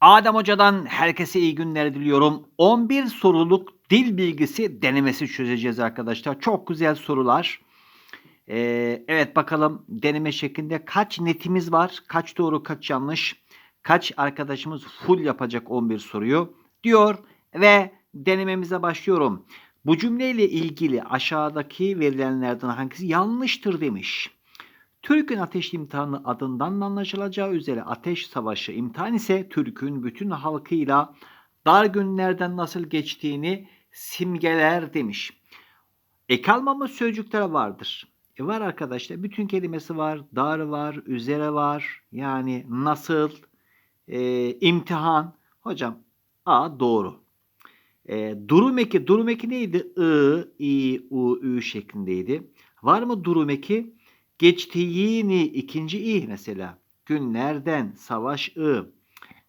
Adem Hoca'dan herkese iyi günler diliyorum. 11 soruluk dil bilgisi denemesi çözeceğiz arkadaşlar. Çok güzel sorular. Ee, evet bakalım deneme şeklinde kaç netimiz var? Kaç doğru kaç yanlış? Kaç arkadaşımız full yapacak 11 soruyu? Diyor ve denememize başlıyorum. Bu cümleyle ilgili aşağıdaki verilenlerden hangisi yanlıştır demiş. Türk'ün ateşli imtihanı adından anlaşılacağı üzere ateş savaşı imtihan ise Türk'ün bütün halkıyla dar günlerden nasıl geçtiğini simgeler demiş. Ek almama sözcükler vardır. E var arkadaşlar. Bütün kelimesi var. Dar var. Üzere var. Yani nasıl. E, imtihan. Hocam A doğru. E, durum eki. Durum eki neydi? I, I, U, Ü şeklindeydi. Var mı durum eki? Geçtiğini ikinci i mesela. Günlerden savaş i.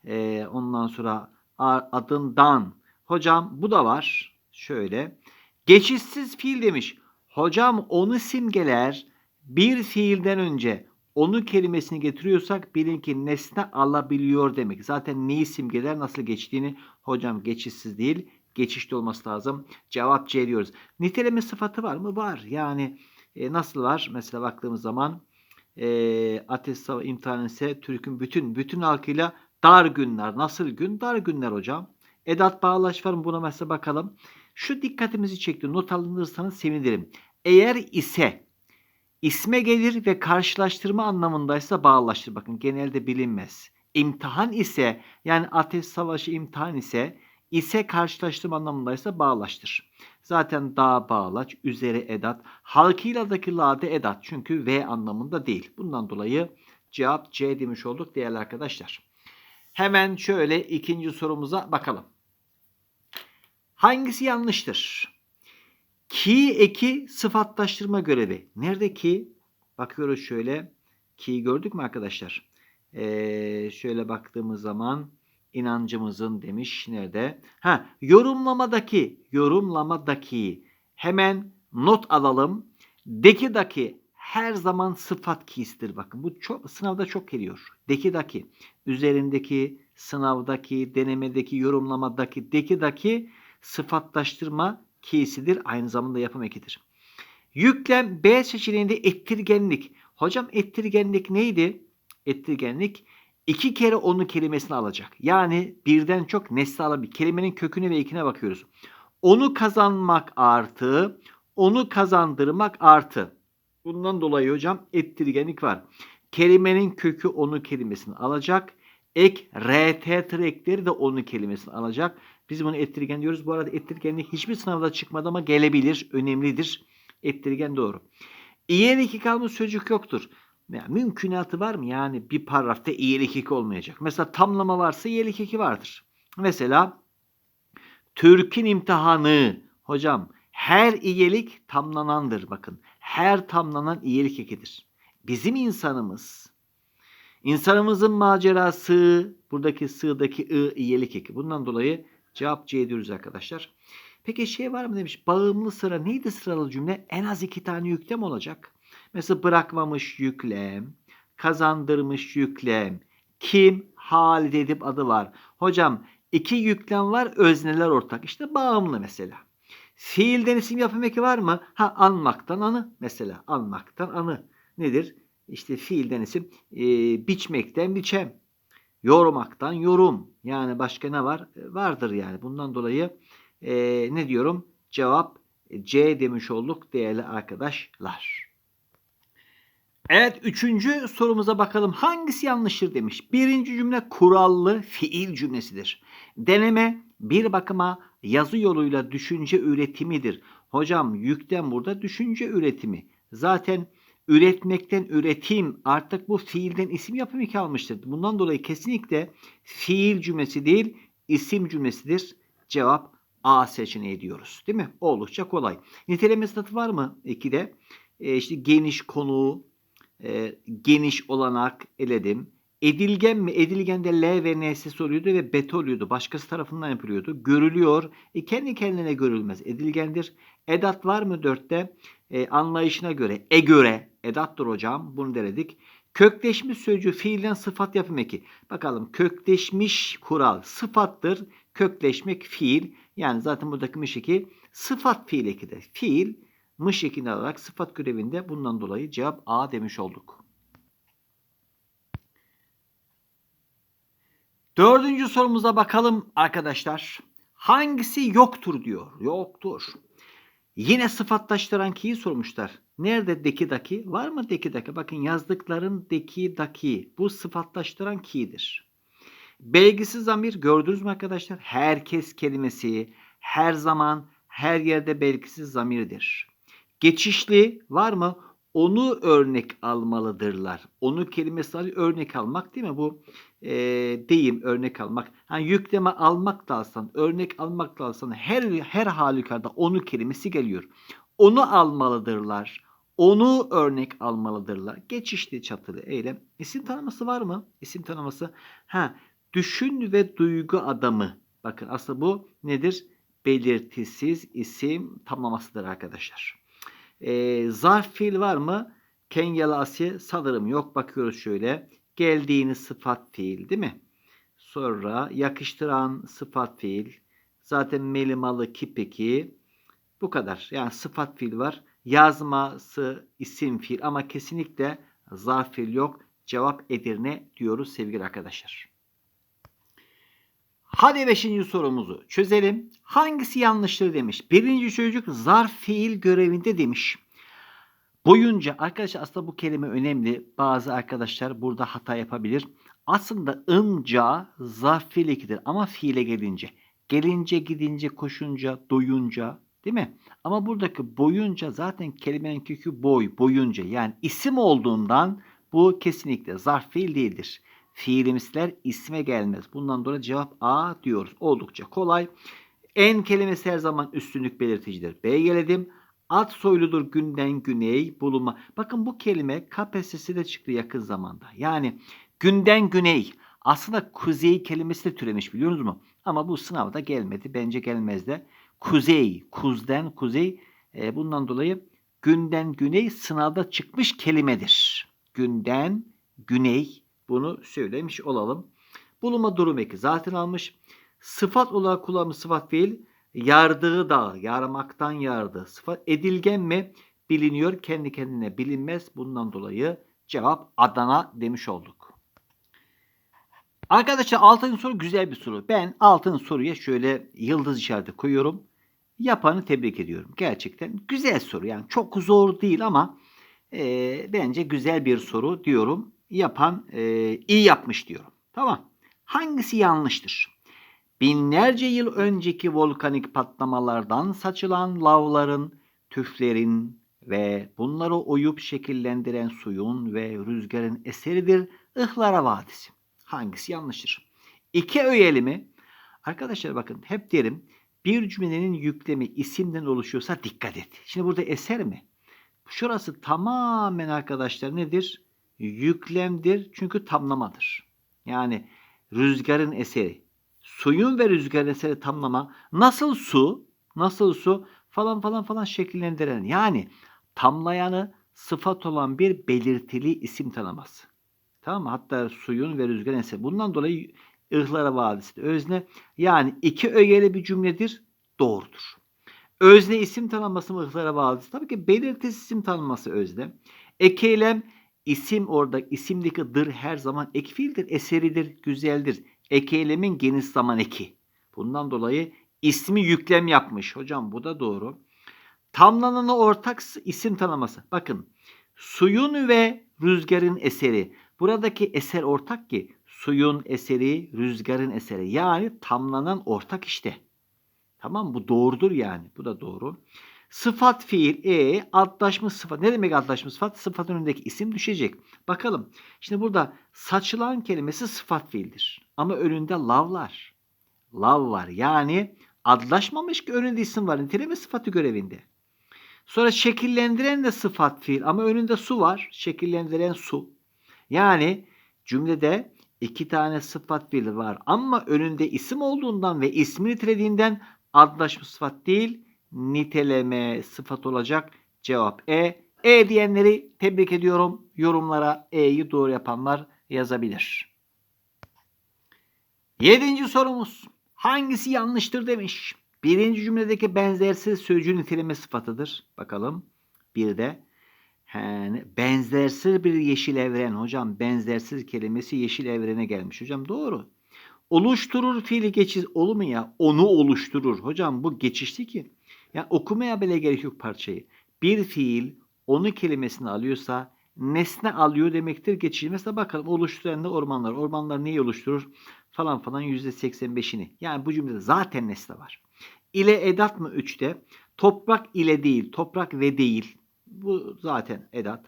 Ee, ondan sonra adından. Hocam bu da var. Şöyle. Geçişsiz fiil demiş. Hocam onu simgeler bir fiilden önce onu kelimesini getiriyorsak bilin ki nesne alabiliyor demek. Zaten neyi simgeler nasıl geçtiğini hocam geçişsiz değil geçişli olması lazım. Cevap C diyoruz. Niteleme sıfatı var mı? Var. Yani e, nasıl var? Mesela baktığımız zaman e, ateş sava imtihanı ise Türk'ün bütün bütün halkıyla dar günler. Nasıl gün? Dar günler hocam. Edat bağlaç var mı? Buna mesela bakalım. Şu dikkatimizi çekti. Not alınırsanız sevinirim. Eğer ise isme gelir ve karşılaştırma anlamındaysa bağlaştır. Bakın genelde bilinmez. İmtihan ise yani ateş savaşı imtihan ise ise karşılaştırma anlamındaysa bağlaştır. Zaten da bağlaç, üzeri edat. Halkıyla daki lade edat. Çünkü V anlamında değil. Bundan dolayı cevap C demiş olduk değerli arkadaşlar. Hemen şöyle ikinci sorumuza bakalım. Hangisi yanlıştır? Ki eki sıfatlaştırma görevi. Nerede ki? Bakıyoruz şöyle. Ki gördük mü arkadaşlar? Ee, şöyle baktığımız zaman inancımızın demiş nerede? Ha, yorumlamadaki, yorumlamadaki hemen not alalım. Deki daki her zaman sıfat kisidir. Bakın bu çok sınavda çok geliyor. Deki daki üzerindeki sınavdaki, denemedeki, yorumlamadaki deki daki sıfatlaştırma kisidir. Aynı zamanda yapım ekidir. Yüklem B seçeneğinde ettirgenlik. Hocam ettirgenlik neydi? Ettirgenlik iki kere onu kelimesini alacak. Yani birden çok nesne alabilir. Kelimenin köküne ve ekine bakıyoruz. Onu kazanmak artı, onu kazandırmak artı. Bundan dolayı hocam ettirgenlik var. Kelimenin kökü onu kelimesini alacak. Ek, rt tır ekleri de onu kelimesini alacak. Biz bunu ettirgen diyoruz. Bu arada ettirgenlik hiçbir sınavda çıkmadı ama gelebilir. Önemlidir. Ettirgen doğru. İyer iki kalmış sözcük yoktur. Yani mümkünatı var mı? Yani bir paragrafta iyilik eki olmayacak. Mesela tamlama varsa iyilik eki vardır. Mesela Türk'ün imtihanı. Hocam her iyilik tamlanandır. Bakın her tamlanan iyilik ekidir. Bizim insanımız, insanımızın macerası, buradaki sığdaki ı iyilik eki. Bundan dolayı cevap C diyoruz arkadaşlar. Peki şey var mı demiş. Bağımlı sıra neydi sıralı cümle? En az iki tane yüklem olacak. Mesela bırakmamış yüklem, kazandırmış yüklem, kim, Halid Edip adı var. Hocam iki yüklem var, özneler ortak. İşte bağımlı mesela. Fiilden isim yapım eki var mı? Ha anmaktan anı mesela. Anmaktan anı. Nedir? İşte fiilden isim e, biçmekten biçem. Yormaktan yorum. Yani başka ne var? E, vardır yani. Bundan dolayı e, ne diyorum? Cevap C demiş olduk değerli arkadaşlar. Evet üçüncü sorumuza bakalım. Hangisi yanlıştır demiş. Birinci cümle kurallı fiil cümlesidir. Deneme bir bakıma yazı yoluyla düşünce üretimidir. Hocam yükten burada düşünce üretimi. Zaten üretmekten üretim artık bu fiilden isim yapımı ki almıştır. Bundan dolayı kesinlikle fiil cümlesi değil isim cümlesidir. Cevap A seçeneği diyoruz. Değil mi? Oldukça kolay. Niteleme sıfatı var mı? 2'de. E işte geniş konu, e, geniş olanak eledim. Edilgen mi? Edilgende L ve N'si oluyordu ve bet oluyordu. Başkası tarafından yapılıyordu. Görülüyor. E, kendi kendine görülmez. Edilgendir. Edat var mı dörtte? E, anlayışına göre. E göre. Edattır hocam. Bunu denedik. Kökleşmiş sözcüğü fiilden sıfat yapım eki. Bakalım kökleşmiş kural sıfattır. Kökleşmek fiil. Yani zaten buradaki eki sıfat fiil ekidir. Fiil mış ekini alarak sıfat görevinde bundan dolayı cevap A demiş olduk. Dördüncü sorumuza bakalım arkadaşlar. Hangisi yoktur diyor. Yoktur. Yine sıfatlaştıran ki'yi sormuşlar. Nerede deki daki? Var mı deki daki? Bakın yazdıkların deki daki. Bu sıfatlaştıran ki'dir. Belgisiz zamir gördünüz mü arkadaşlar? Herkes kelimesi her zaman her yerde belgisiz zamirdir. Geçişli var mı? Onu örnek almalıdırlar. Onu kelimesi al örnek almak değil mi? Bu e, deyim örnek almak. Yani yükleme almak da alsan, örnek almak da alsan her her halükarda onu kelimesi geliyor. Onu almalıdırlar. Onu örnek almalıdırlar. Geçişli çatılı eylem. İsim tanıması var mı? İsim tanıması. Ha, düşün ve duygu adamı. Bakın aslında bu nedir? Belirtisiz isim tamlamasıdır arkadaşlar. Ee, zarf fiil var mı? Kenyalı Asya sanırım yok. Bakıyoruz şöyle. Geldiğini sıfat fiil değil mi? Sonra yakıştıran sıfat fiil. Zaten melimalı kipeki. Bu kadar. Yani sıfat fiil var. Yazması isim fiil ama kesinlikle zarf fiil yok. Cevap Edirne diyoruz sevgili arkadaşlar. Hadi beşinci sorumuzu çözelim. Hangisi yanlıştır demiş. Birinci çocuk zarf fiil görevinde demiş. Boyunca arkadaşlar aslında bu kelime önemli. Bazı arkadaşlar burada hata yapabilir. Aslında ınca zarf fiil ekidir ama fiile gelince. Gelince, gidince, koşunca, doyunca değil mi? Ama buradaki boyunca zaten kelimenin kökü boy, boyunca. Yani isim olduğundan bu kesinlikle zarf fiil değildir. Fiilimsler isme gelmez. Bundan dolayı cevap A diyoruz. Oldukça kolay. En kelimesi her zaman üstünlük belirticidir. B geledim. At soyludur günden güney bulunma. Bakın bu kelime KPSS'de de çıktı yakın zamanda. Yani günden güney. Aslında kuzey kelimesi de türemiş biliyor musunuz mu? Ama bu sınavda gelmedi. Bence gelmez de. Kuzey, kuzden kuzey. E, bundan dolayı günden güney sınavda çıkmış kelimedir. Günden güney bunu söylemiş olalım. Bulunma durum eki zaten almış. Sıfat olarak kullanmış sıfat fiil yardığı da yarmaktan yardı. Sıfat edilgen mi? Biliniyor kendi kendine bilinmez. Bundan dolayı cevap Adana demiş olduk. Arkadaşlar altın soru güzel bir soru. Ben altın soruya şöyle yıldız işareti koyuyorum. Yapanı tebrik ediyorum. Gerçekten güzel soru. Yani çok zor değil ama e, bence güzel bir soru diyorum. Yapan e, iyi yapmış diyorum. Tamam. Hangisi yanlıştır? Binlerce yıl önceki volkanik patlamalardan saçılan lavların, tüflerin ve bunları oyup şekillendiren suyun ve rüzgarın eseridir Ihlara Vadisi. Hangisi yanlıştır? İki öğeli mi? Arkadaşlar bakın hep derim bir cümlenin yüklemi isimden oluşuyorsa dikkat et. Şimdi burada eser mi? Şurası tamamen arkadaşlar nedir? Yüklemdir çünkü tamlamadır. Yani rüzgarın eseri. Suyun ve rüzgarın eseri tamlama. Nasıl su? Nasıl su? Falan falan falan şekillendiren. Yani tamlayanı sıfat olan bir belirtili isim tanıması. Tamam mı? Hatta suyun ve rüzgarın eseri. Bundan dolayı ıhlara vadisi özne. Yani iki ögeli bir cümledir. Doğrudur. Özne isim tanınması mı ıhlara vadisi? Tabii ki belirtisiz isim tanınması özne. Ekeylem isim orada isimdeki dır her zaman ek fiildir, eseridir, güzeldir. Ek eylemin geniş zaman eki. Bundan dolayı ismi yüklem yapmış. Hocam bu da doğru. Tamlananı ortak isim tanıması. Bakın suyun ve rüzgarın eseri. Buradaki eser ortak ki suyun eseri, rüzgarın eseri. Yani tamlanan ortak işte. Tamam bu doğrudur yani. Bu da doğru. Sıfat fiil e adlaşmış sıfat. Ne demek adlaşmış sıfat? Sıfatın önündeki isim düşecek. Bakalım. Şimdi burada saçılan kelimesi sıfat fiildir. Ama önünde lav var. Lav var. Yani adlaşmamış ki önünde isim var. Niteleme sıfatı görevinde. Sonra şekillendiren de sıfat fiil ama önünde su var. Şekillendiren su. Yani cümlede iki tane sıfat fiil var ama önünde isim olduğundan ve ismi nitelediğinden adlaşmış sıfat değil niteleme sıfat olacak. Cevap E. E diyenleri tebrik ediyorum. Yorumlara E'yi doğru yapanlar yazabilir. Yedinci sorumuz. Hangisi yanlıştır demiş. Birinci cümledeki benzersiz sözcüğün niteleme sıfatıdır. Bakalım. Bir de yani benzersiz bir yeşil evren. Hocam benzersiz kelimesi yeşil evrene gelmiş. Hocam doğru. Oluşturur fiili geçiş olur mu ya? Onu oluşturur. Hocam bu geçişti ki. Yani okumaya bile gerek yok parçayı. Bir fiil onu kelimesini alıyorsa nesne alıyor demektir geçici. Mesela bakalım oluşturan da ormanlar. Ormanlar neyi oluşturur? Falan falan %85'ini. Yani bu cümlede zaten nesne var. İle edat mı 3'te? Toprak ile değil. Toprak ve değil. Bu zaten edat.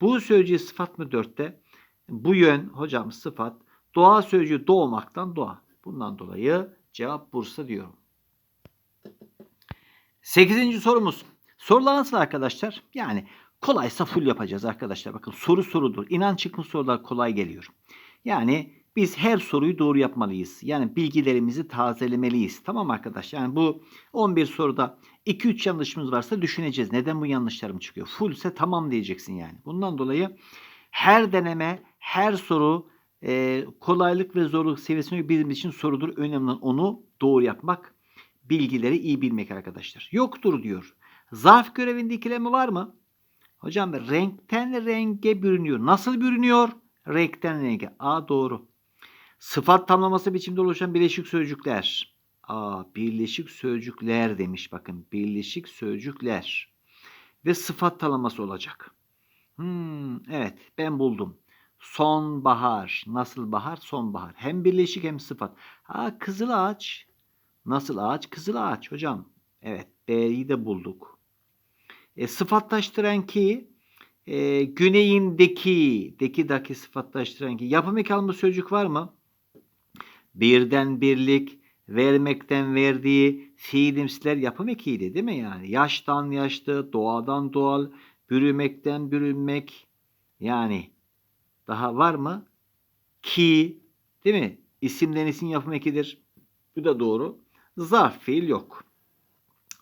Bu sözcüğü sıfat mı 4'te? Bu yön hocam sıfat. Doğa sözcüğü doğmaktan doğa. Bundan dolayı cevap Bursa diyorum. Sekizinci sorumuz. Sorular nasıl arkadaşlar? Yani kolaysa full yapacağız arkadaşlar. Bakın soru sorudur. İnan çıkın sorular kolay geliyor. Yani biz her soruyu doğru yapmalıyız. Yani bilgilerimizi tazelemeliyiz. Tamam arkadaşlar. Yani bu 11 soruda 2-3 yanlışımız varsa düşüneceğiz. Neden bu yanlışlarım çıkıyor? Full ise tamam diyeceksin yani. Bundan dolayı her deneme, her soru e, kolaylık ve zorluk seviyesine bizim için sorudur. Önemli olan onu doğru yapmak, bilgileri iyi bilmek arkadaşlar. Yoktur diyor. Zarf görevinde ikileme var mı? Hocam renkten renge bürünüyor. Nasıl bürünüyor? Renkten renge. A doğru. Sıfat tamlaması biçimde oluşan birleşik sözcükler. A birleşik sözcükler demiş bakın. Birleşik sözcükler. Ve sıfat tamlaması olacak. Hmm, evet ben buldum. Sonbahar. Nasıl bahar? Sonbahar. Hem birleşik hem sıfat. Ha kızıl ağaç. Nasıl ağaç? Kızıl ağaç hocam. Evet B'yi de bulduk. E, sıfatlaştıran ki e, güneyindeki deki daki sıfatlaştıran ki yapım eki alma sözcük var mı? Birden birlik, vermekten verdiği fiilimsiler yapım ekiydi değil mi yani? Yaştan yaşlı, doğadan doğal, bürümekten bürünmek yani daha var mı? Ki değil mi? İsimden isim yapım ekidir. Bu da doğru. Zarf fiil yok.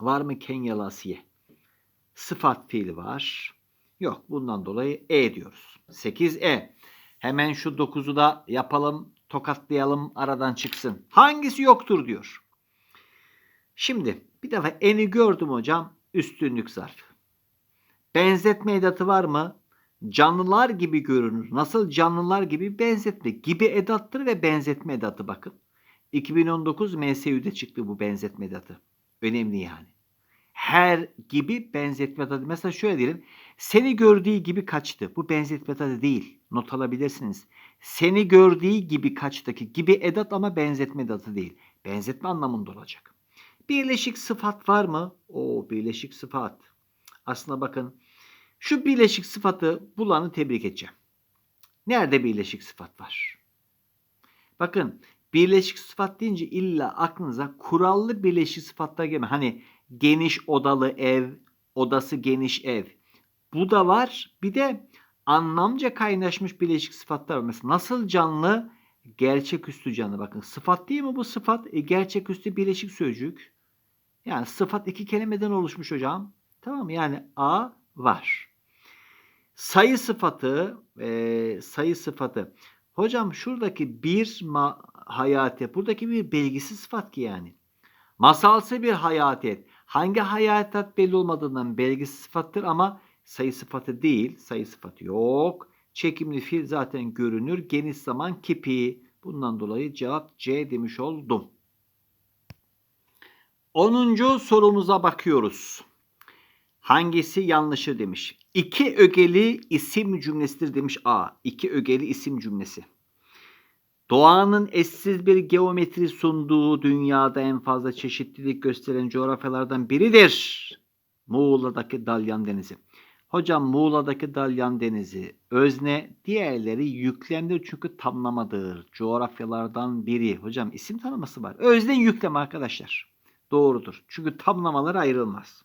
Var mı Kenyalı Asiye? Sıfat fiil var. Yok. Bundan dolayı E diyoruz. 8E. Hemen şu 9'u da yapalım. Tokatlayalım. Aradan çıksın. Hangisi yoktur diyor. Şimdi bir defa eni gördüm hocam. Üstünlük zarf. Benzetme edatı var mı? Canlılar gibi görünür. Nasıl canlılar gibi benzetme. Gibi edattır ve benzetme edatı bakın. 2019 MSÜ'de çıktı bu benzetme edatı. Önemli yani. Her gibi benzetme edatı. Mesela şöyle diyelim. Seni gördüğü gibi kaçtı. Bu benzetme edatı değil. Not alabilirsiniz. Seni gördüğü gibi kaçtaki gibi edat ama benzetme edatı değil. Benzetme anlamında olacak. Birleşik sıfat var mı? O birleşik sıfat. Aslında bakın şu birleşik sıfatı bulanı tebrik edeceğim. Nerede birleşik sıfat var? Bakın birleşik sıfat deyince illa aklınıza kurallı birleşik sıfatlar gelme. Hani geniş odalı ev, odası geniş ev. Bu da var. Bir de anlamca kaynaşmış birleşik sıfatlar var. Mesela nasıl canlı? Gerçeküstü canlı. Bakın sıfat değil mi bu sıfat? E, gerçeküstü birleşik sözcük. Yani sıfat iki kelimeden oluşmuş hocam. Tamam? Yani A var. Sayı sıfatı, e, sayı sıfatı. Hocam şuradaki bir ma hayate, buradaki bir belgisiz sıfat ki yani. Masalsı bir hayatet. Hangi hayatat belli olmadığından belgisiz sıfattır ama sayı sıfatı değil. Sayı sıfatı yok. Çekimli fiil zaten görünür. Geniş zaman kipi. Bundan dolayı cevap C demiş oldum. 10. sorumuza bakıyoruz. Hangisi yanlışı demiş. İki ögeli isim cümlesidir demiş A. İki ögeli isim cümlesi. Doğanın eşsiz bir geometri sunduğu dünyada en fazla çeşitlilik gösteren coğrafyalardan biridir. Muğla'daki Dalyan Denizi. Hocam Muğla'daki Dalyan Denizi özne diğerleri yüklemdir çünkü tamlamadır. Coğrafyalardan biri. Hocam isim tanıması var. Özne yüklem arkadaşlar. Doğrudur. Çünkü tamlamalar ayrılmaz.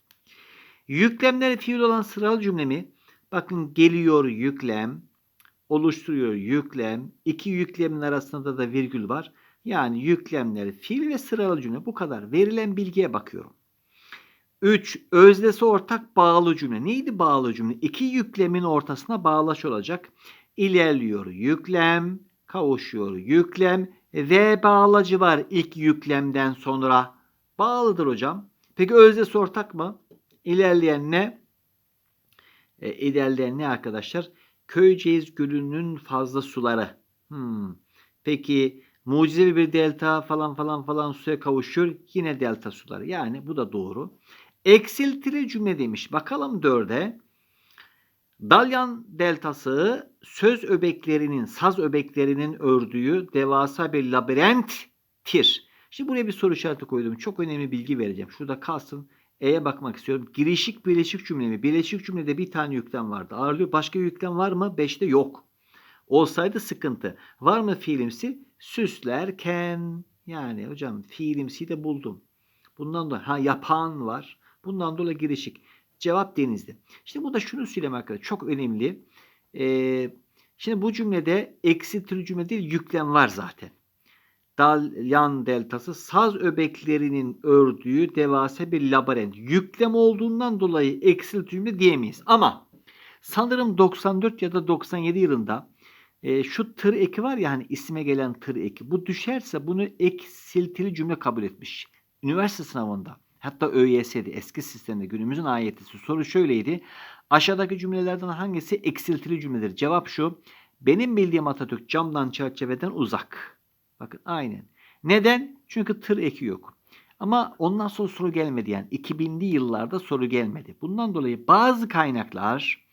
Yüklemleri fiil olan sıralı cümlemi bakın geliyor yüklem, oluşturuyor yüklem, iki yüklemin arasında da virgül var. Yani yüklemleri fiil ve sıralı cümle bu kadar. Verilen bilgiye bakıyorum. 3. Öznesi ortak bağlı cümle. Neydi bağlı cümle? İki yüklemin ortasına bağlaç olacak. İlerliyor yüklem, kavuşuyor yüklem ve bağlacı var ilk yüklemden sonra. Bağlıdır hocam. Peki öznesi ortak mı? İlerleyen ne? E, ilerleyen ne arkadaşlar? Köyceğiz Gölü'nün fazla suları. Hmm. Peki mucizevi bir delta falan falan falan suya kavuşuyor. Yine delta suları. Yani bu da doğru. Eksiltili cümle demiş. Bakalım dörde. Dalyan deltası söz öbeklerinin, saz öbeklerinin ördüğü devasa bir labirenttir. Şimdi buraya bir soru işareti koydum. Çok önemli bilgi vereceğim. Şurada kalsın. E'ye bakmak istiyorum. Girişik birleşik cümle mi? Birleşik cümlede bir tane yüklem vardı. Ağırlıyor. Başka yüklem var mı? Beşte yok. Olsaydı sıkıntı. Var mı fiilimsi? Süslerken. Yani hocam fiilimsi de buldum. Bundan dolayı ha yapan var. Bundan dolayı girişik. Cevap denizli. İşte burada şunu söyleyeyim arkadaşlar. Çok önemli. Ee, şimdi bu cümlede eksiltili cümle değil yüklem var zaten. Dalyan deltası saz öbeklerinin ördüğü devasa bir labirent. Yüklem olduğundan dolayı eksiltili cümle diyemeyiz. Ama sanırım 94 ya da 97 yılında e, şu tır eki var ya hani isime gelen tır eki. Bu düşerse bunu eksiltili cümle kabul etmiş. Üniversite sınavında. Hatta ÖYS'de eski sistemde günümüzün ayetisi. Soru şöyleydi. Aşağıdaki cümlelerden hangisi eksiltili cümledir? Cevap şu. Benim bildiğim Atatürk camdan çerçeveden uzak. Bakın aynen. Neden? Çünkü tır eki yok. Ama ondan sonra soru gelmedi yani 2000'li yıllarda soru gelmedi. Bundan dolayı bazı kaynaklar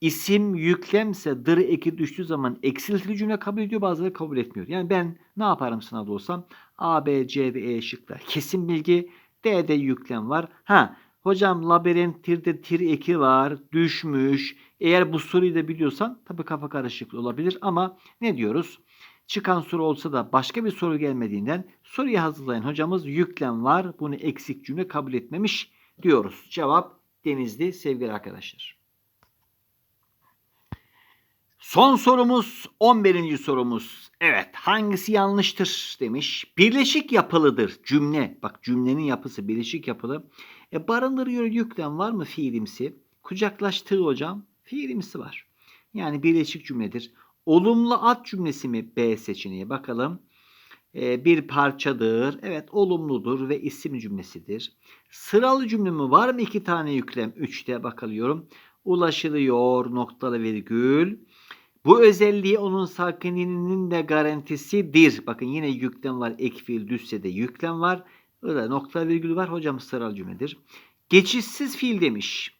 isim yüklemse dır eki düştüğü zaman eksiltili cümle kabul ediyor bazıları kabul etmiyor. Yani ben ne yaparım sınavda olsam A, B, C ve E şıklar. Kesin bilgi D'de yüklem var. Ha hocam labirenttirde tir eki var düşmüş. Eğer bu soruyu da biliyorsan tabii kafa karışıklığı olabilir ama ne diyoruz? Çıkan soru olsa da başka bir soru gelmediğinden soruyu hazırlayan hocamız yüklem var. Bunu eksik cümle kabul etmemiş diyoruz. Cevap denizli sevgili arkadaşlar. Son sorumuz 11. sorumuz. Evet hangisi yanlıştır demiş. Birleşik yapılıdır cümle. Bak cümlenin yapısı birleşik yapılı. E, barındırıyor yüklem var mı fiilimsi? Kucaklaştığı hocam fiilimsi var. Yani birleşik cümledir. Olumlu ad cümlesi mi B seçeneği bakalım. E, bir parçadır. Evet olumludur ve isim cümlesidir. Sıralı cümle mi var mı iki tane yüklem? Üçte bakılıyorum. Ulaşılıyor noktalı virgül. Bu özelliği onun sakinliğinin de garantisidir. Bakın yine yüklem var. Ek fiil düşse de yüklem var. Öyle nokta virgül var. Hocam sıralı cümledir. Geçişsiz fiil demiş.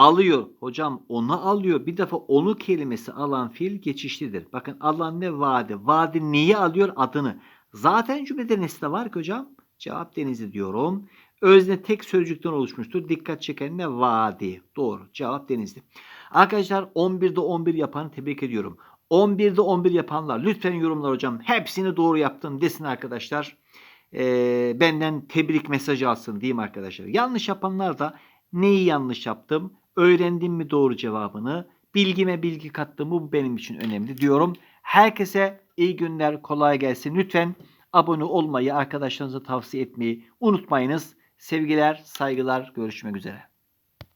Alıyor. Hocam onu alıyor. Bir defa onu kelimesi alan fiil geçişlidir. Bakın alan ne? Vadi. Vadi neyi alıyor? Adını. Zaten cümlede nesne var ki hocam. Cevap denizi diyorum. Özne tek sözcükten oluşmuştur. Dikkat çeken ne? Vadi. Doğru. Cevap denizli. Arkadaşlar 11'de 11 yapanı tebrik ediyorum. 11'de 11 yapanlar lütfen yorumlar hocam. Hepsini doğru yaptım desin arkadaşlar. Ee, benden tebrik mesajı alsın diyeyim arkadaşlar. Yanlış yapanlar da neyi yanlış yaptım? Öğrendim mi doğru cevabını? Bilgime bilgi kattım? Bu benim için önemli diyorum. Herkese iyi günler, kolay gelsin. Lütfen abone olmayı, arkadaşlarınıza tavsiye etmeyi unutmayınız. Sevgiler, saygılar, görüşmek üzere.